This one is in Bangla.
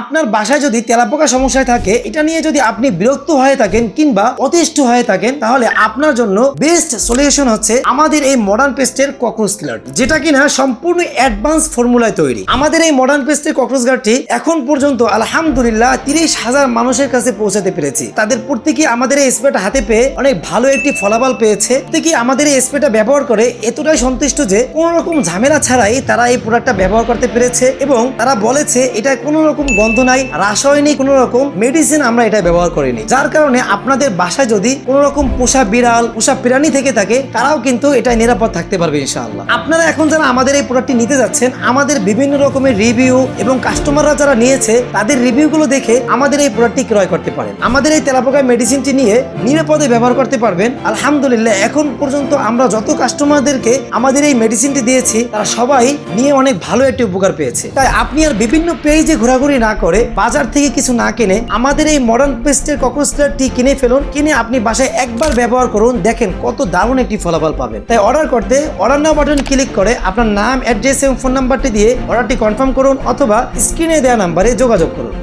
আপনার বাসায় যদি তেলাপোকা সমস্যায় থাকে, এটা নিয়ে যদি আপনি বিরক্ত হয়ে থাকেন কিংবা অতিষ্ঠ হয়ে থাকেন, তাহলে আপনার জন্য বেস্ট সলিউশন হচ্ছে আমাদের এই মডার্ন পেস্টের ককরোচ কিলার যেটা কিনা সম্পূর্ণ অ্যাডভান্স ফর্মুলায় তৈরি। আমাদের এই মডার্ন পেস্টের ককরোচ গার্ডটি এখন পর্যন্ত আলহামদুলিল্লাহ তিরিশ হাজার মানুষের কাছে পৌঁছাতে পেরেছি। তাদের প্রত্যেকে আমাদের এই স্প্রেটা হাতে পেয়ে অনেক ভালো একটি ফলাফল পেয়েছে। প্রত্যেকে আমাদের এই স্প্রেটা ব্যবহার করে এতটাই সন্তুষ্ট যে কোনো রকম ঝামেলা ছাড়াই তারা এই প্রোডাক্টটা ব্যবহার করতে পেরেছে এবং তারা বলেছে এটা কোনো রকম গন্ধ নাই, রাসায়নিক কোনো রকম মেডিসিন আমরা এটা ব্যবহার করিনি। যার কারণে আপনাদের বাসায় যদি কোনো রকম পোষা বিড়াল, পোষা প্রাণী থেকে থাকে, তারাও কিন্তু এটা নিরাপদ থাকতে পারবে ইনশাআল্লাহ। আপনারা এখন যারা আমাদের এই প্রোডাক্টটি নিতে যাচ্ছেন, আমাদের বিভিন্ন রকমের রিভিউ এবং কাস্টমাররা যারা নিয়েছে, তাদের রিভিউগুলো দেখে আমাদের এই প্রোডাক্টটি ক্রয় করতে পারেন। আমাদের এই তেলাপোকা মেডিসিনটি নিয়ে নিরাপদে ব্যবহার করতে পারবেন। আলহামদুলিল্লাহ, এখন পর্যন্ত আমরা যত কাস্টমারদেরকে আমাদের এই মেডিসিনটি দিয়েছি, তারা সবাই নিয়ে অনেক ভালো একটি উপকার পেয়েছে। তাই আপনি আর বিভিন্ন পেজে ঘোরাঘুরি না করে বাজার থেকে কিছু না কিনে আমাদের এই মডার্ন পেস্টের কক্রোচলারটি কিনে ফেলুন। কিনে আপনি বাসায় একবার ব্যবহার করুন, দেখেন কত দারুণ একটি ফলাফল পাবেন। তাই অর্ডার করতে অর্ডার নাও বাটন ক্লিক করে আপনার নাম অ্যাড্রেস এবং ফোন নাম্বারটি দিয়ে অর্ডারটি কনফার্ম করুন অথবা স্ক্রিনে দেওয়া নাম্বারে যোগাযোগ করুন।